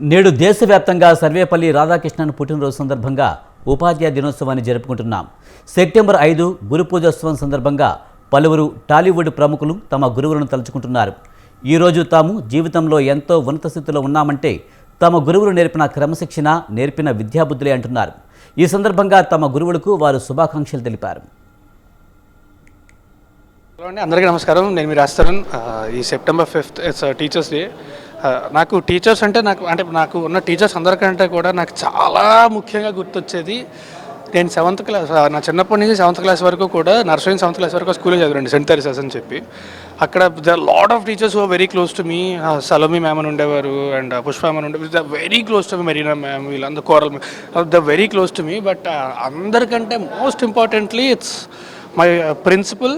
నేడు దేశవ్యాప్తంగా సర్వేపల్లి రాధాకృష్ణన్ పుట్టినరోజు సందర్భంగా ఉపాధ్యాయ దినోత్సవాన్ని జరుపుకుంటున్నాం. సెప్టెంబర్ ఐదు గురు పూజోత్సవం సందర్భంగా పలువురు టాలీవుడ్ ప్రముఖులు తమ గురువులను తలుచుకుంటున్నారు. ఈరోజు తాము జీవితంలో ఎంతో ఉన్నత స్థితిలో ఉన్నామంటే తమ గురువులు నేర్పిన క్రమశిక్షణ నేర్పిన విద్యాబుద్ధులే అంటున్నారు. ఈ సందర్భంగా తమ గురువులకు వారు శుభాకాంక్షలు తెలిపారు. అందరికీ నమస్కారం. నేను మీ రాస్తారన్ ఈ September fifth it's teachers day. నాకు టీచర్స్ అంటే నాకు అంటే నాకు ఉన్న టీచర్స్ అందరికంటే కూడా నాకు చాలా ముఖ్యంగా గుర్తొచ్చేది నేను సెవెంత్ క్లాస్ నా చిన్నప్పటి నుంచి సెవెంత్ క్లాస్ వరకు కూడా నర్సరీ సెవెంత్ క్లాస్ వరకు స్కూల్లో చదివాను సెంట్ థెరిసెస్ అని చెప్పి. అక్కడ the lot of teachers who very close to me Salomi ma'am అని ఉండేవారు అండ్ పుష్ప మ్యామ్ అని ఉండేవారు. The very close to me Marina ma'am వీళ్ళందరూ coral the very close to me but అందరికంటే most importantly it's my principal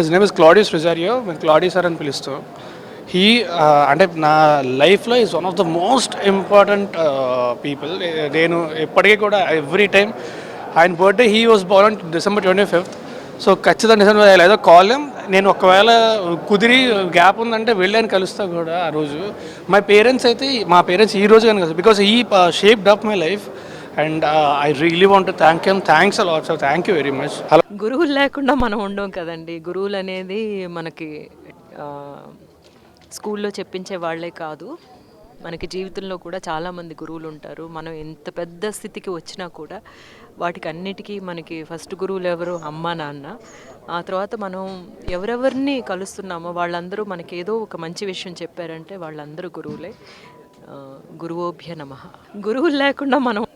his name is Gladys Rosario మేము Gladdy sir అని పిలుస్తాం. He uh, అంటే నా లైఫ్లో is one of the most important people నేను ఎప్పటికీ కూడా ఎవ్రీ టైం ఆయన birthday he was born December twenty fifth so ఖచ్చితంగా డిసెంబర్ ఏదో కాలేం నేను ఒకవేళ కుదిరి గ్యాప్ ఉందంటే వెళ్ళాను కలుస్తా కూడా ఆ రోజు. మై పేరెంట్స్ అయితే మా పేరెంట్స్ ఈ రోజు కానీ because he shaped up my life and I really want thank you thanks a lot sir thank you very much అలా గురువులు లేకుండా మనం ఉండం కదండి. గురువులు అనేది మనకి uh, స్కూల్లో చెప్పించే వాళ్ళే కాదు. మనకి జీవితంలో కూడా చాలామంది గురువులు ఉంటారు. మనం ఎంత పెద్ద స్థితికి వచ్చినా కూడా వాటికి అన్నిటికీ మనకి ఫస్ట్ గురువులు ఎవరు? అమ్మ నాన్న. ఆ తర్వాత మనం ఎవరెవరిని కలుస్తున్నామో వాళ్ళందరూ మనకి ఏదో ఒక మంచి విషయం చెప్పారంటే వాళ్ళందరూ గురువులే. గురువోభ్య నమ. గురువులు లేకుండా మనం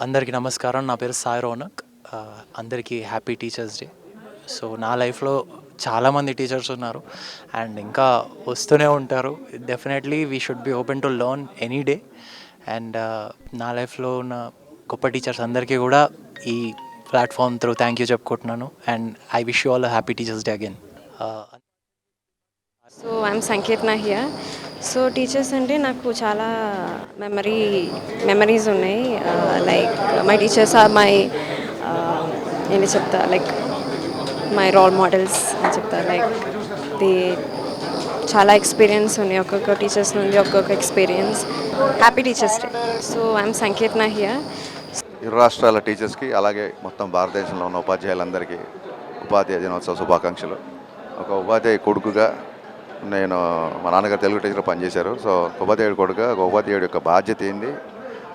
అందరికీ నమస్కారం. నా పేరు సాయి రోనక్. అందరికీ హ్యాపీ టీచర్స్ డే. సో నా లైఫ్లో చాలామంది టీచర్స్ ఉన్నారు. అండ్ ఇంకా వస్తూనే ఉంటారు. Definitely we should be open to learn any day and uh, నా లైఫ్లో ఉన్న గొప్ప టీచర్స్ అందరికీ కూడా ఈ ప్లాట్ఫామ్ త్రూ థ్యాంక్ యూ చెప్పుకుంటున్నాను. And I wish you all happy teachers day again so I'm Sankeerna here so teachers అంటే నాకు చాలా మెమరీ మెమరీస్ ఉన్నాయి. Like my teachers are my ఏంటి చెప్తా? లైక్ మై రోల్ మోడల్స్ అని చెప్తారు. లైక్ ది చాలా ఎక్స్పీరియన్స్ ఉన్నాయి ఒక్కొక్క టీచర్స్ నుండి ఒక్కొక్క experience happy teachers day so I'm Sankeerna here ఇరు రాష్ట్రాల టీచర్స్కి అలాగే మొత్తం భారతదేశంలో ఉన్న ఉపాధ్యాయులందరికీ ఉపాధ్యాయ దినోత్సవ శుభాకాంక్షలు. ఒక ఉపాధ్యాయ కొడుకుగా నేను మా నాన్నగారు తెలుగు టీచర్ పనిచేశారు. సో ఒక ఉపాధ్యాయుడు కొడుకుగా ఒక ఉపాధ్యాయుడు యొక్క బాధ్యత ఏంది?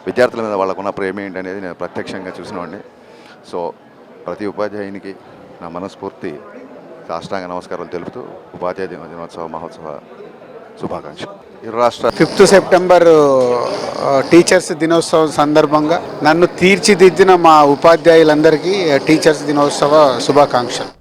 విద్యార్థుల మీద వాళ్ళకున్న ప్రేమ ఏంటి అనేది నేను ప్రత్యక్షంగా చూసినవాడిని సో ప్రతి ఉపాధ్యాయునికి నా మనస్ఫూర్తి సాష్టాంగ నమస్కారాలు తెలుపుతూ ఉపాధ్యాయ దినోత్సవ మహోత్సవ శుభాకాంక్షలు. ఇరు రాష్ట్ర ఫిఫ్త్ సెప్టెంబర్ టీచర్స్ దినోత్సవం సందర్భంగా నన్ను తీర్చిదిద్దిన మా ఉపాధ్యాయులందరికీ టీచర్స్ దినోత్సవ శుభాకాంక్షలు.